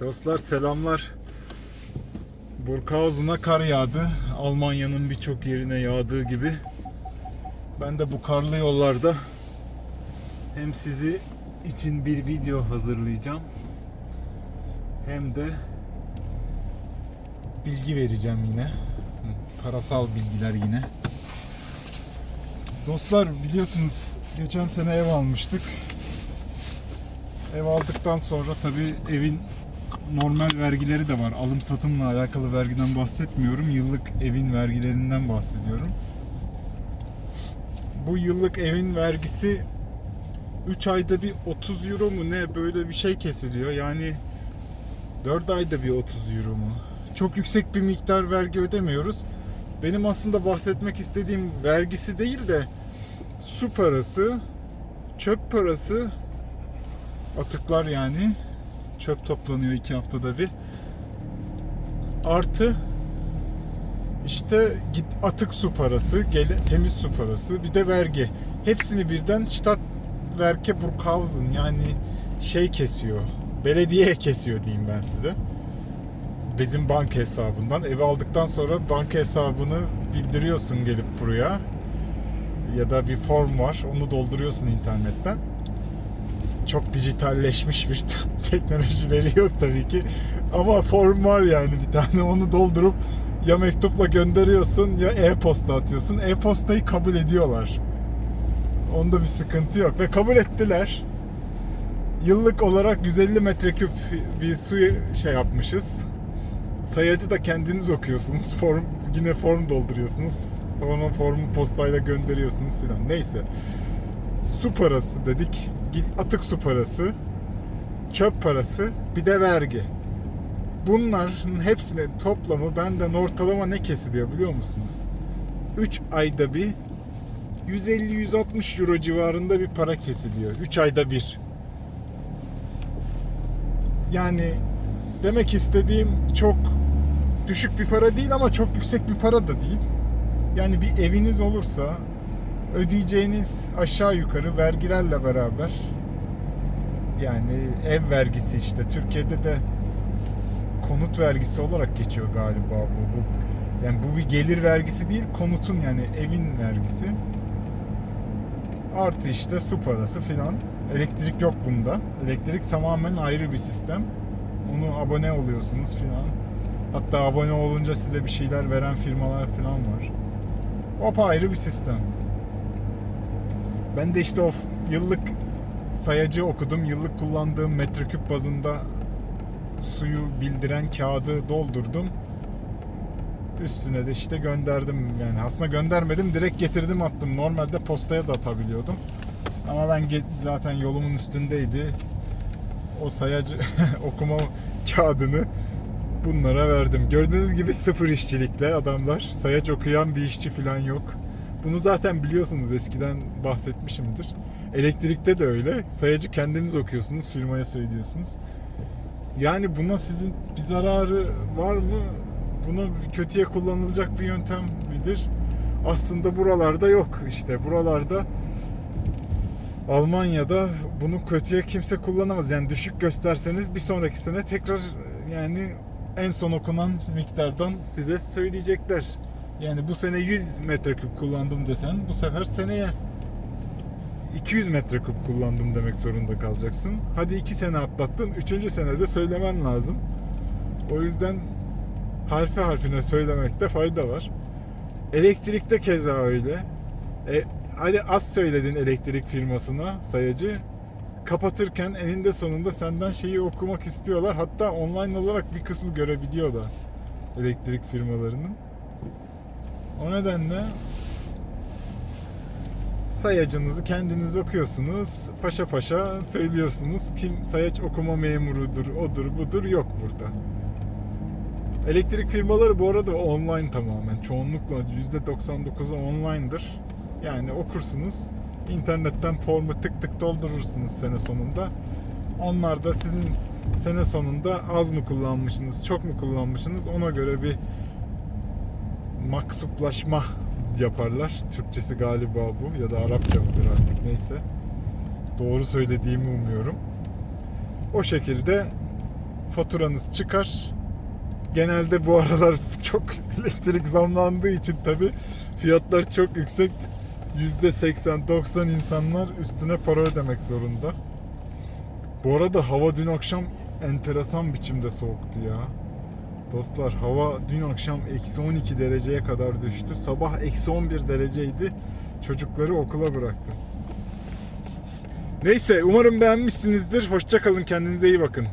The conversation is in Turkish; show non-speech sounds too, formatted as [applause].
Dostlar selamlar. Burghausen'a kar yağdı. Almanya'nın birçok yerine yağdığı gibi. Ben de bu karlı yollarda hem sizi için bir video hazırlayacağım. Hem de bilgi vereceğim yine. Parasal bilgiler yine. Dostlar biliyorsunuz geçen sene ev almıştık. Ev aldıktan sonra tabii evin normal vergileri de var. Alım satımla alakalı vergiden bahsetmiyorum. Yıllık evin vergilerinden bahsediyorum. Bu yıllık evin vergisi 3 ayda bir 30 euro mu ne böyle bir şey kesiliyor. Yani 4 ayda bir 30 euro mu? Çok yüksek bir miktar vergi ödemiyoruz. Benim aslında bahsetmek istediğim vergisi değil de su parası, çöp parası, atıklar yani çöp toplanıyor iki haftada bir. Artı işte git atık su parası, gele, temiz su parası, bir de vergi. Hepsini birden Stadt Werke Burghausen yani şey kesiyor. Belediye kesiyor diyeyim ben size. Bizim banka hesabından. Evi aldıktan sonra banka hesabını bildiriyorsun gelip buraya. Ya da bir form var. Onu dolduruyorsun internetten çok dijitalleşmiş bir [laughs] teknolojileri yok tabii ki. Ama form var yani bir tane onu doldurup ya mektupla gönderiyorsun ya e-posta atıyorsun. E-postayı kabul ediyorlar. Onda bir sıkıntı yok ve kabul ettiler. Yıllık olarak 150 metreküp bir suyu şey yapmışız. Sayacı da kendiniz okuyorsunuz. [laughs] Form yine form dolduruyorsunuz. Sonra formu postayla gönderiyorsunuz filan. Neyse. Su parası dedik atık su parası, çöp parası, bir de vergi. Bunların hepsinin toplamı benden ortalama ne kesiliyor biliyor musunuz? 3 ayda bir 150-160 euro civarında bir para kesiliyor. 3 ayda bir. Yani demek istediğim çok düşük bir para değil ama çok yüksek bir para da değil. Yani bir eviniz olursa ödeyeceğiniz aşağı yukarı vergilerle beraber yani ev vergisi işte Türkiye'de de konut vergisi olarak geçiyor galiba bu. bu yani bu bir gelir vergisi değil konutun yani evin vergisi. Artı işte su parası filan. Elektrik yok bunda. Elektrik tamamen ayrı bir sistem. Onu abone oluyorsunuz filan. Hatta abone olunca size bir şeyler veren firmalar filan var. O ayrı bir sistem. Ben de işte o yıllık sayacı okudum. Yıllık kullandığım metreküp bazında suyu bildiren kağıdı doldurdum. Üstüne de işte gönderdim. Yani aslında göndermedim. Direkt getirdim attım. Normalde postaya da atabiliyordum. Ama ben zaten yolumun üstündeydi. O sayacı [laughs] okuma kağıdını bunlara verdim. Gördüğünüz gibi sıfır işçilikle adamlar. Sayaç okuyan bir işçi falan yok. Bunu zaten biliyorsunuz eskiden bahsetmişimdir. Elektrikte de öyle. Sayacı kendiniz okuyorsunuz, firmaya söylüyorsunuz. Yani buna sizin bir zararı var mı? Buna kötüye kullanılacak bir yöntem midir? Aslında buralarda yok. İşte buralarda Almanya'da bunu kötüye kimse kullanamaz. Yani düşük gösterseniz bir sonraki sene tekrar yani en son okunan miktardan size söyleyecekler. Yani bu sene 100 metreküp kullandım desen bu sefer seneye 200 metreküp kullandım demek zorunda kalacaksın. Hadi 2 sene atlattın. 3. senede söylemen lazım. O yüzden harfi harfine söylemekte fayda var. Elektrikte keza öyle. E, hadi az söyledin elektrik firmasına sayacı. Kapatırken eninde sonunda senden şeyi okumak istiyorlar. Hatta online olarak bir kısmı görebiliyor da elektrik firmalarının. O nedenle sayacınızı kendiniz okuyorsunuz. Paşa paşa söylüyorsunuz. Kim sayaç okuma memurudur, odur budur yok burada. Elektrik firmaları bu arada online tamamen. Çoğunlukla %99'u online'dır. Yani okursunuz. internetten formu tık tık doldurursunuz sene sonunda. Onlar da sizin sene sonunda az mı kullanmışsınız, çok mu kullanmışsınız ona göre bir maksuplaşma yaparlar. Türkçesi galiba bu ya da Arapça mıdır artık neyse. Doğru söylediğimi umuyorum. O şekilde faturanız çıkar. Genelde bu aralar [laughs] çok elektrik zamlandığı için tabi fiyatlar çok yüksek. %80-90 insanlar üstüne para ödemek zorunda. Bu arada hava dün akşam enteresan biçimde soğuktu ya. Dostlar hava dün akşam eksi 12 dereceye kadar düştü. Sabah eksi 11 dereceydi. Çocukları okula bıraktım. Neyse umarım beğenmişsinizdir. Hoşçakalın kendinize iyi bakın.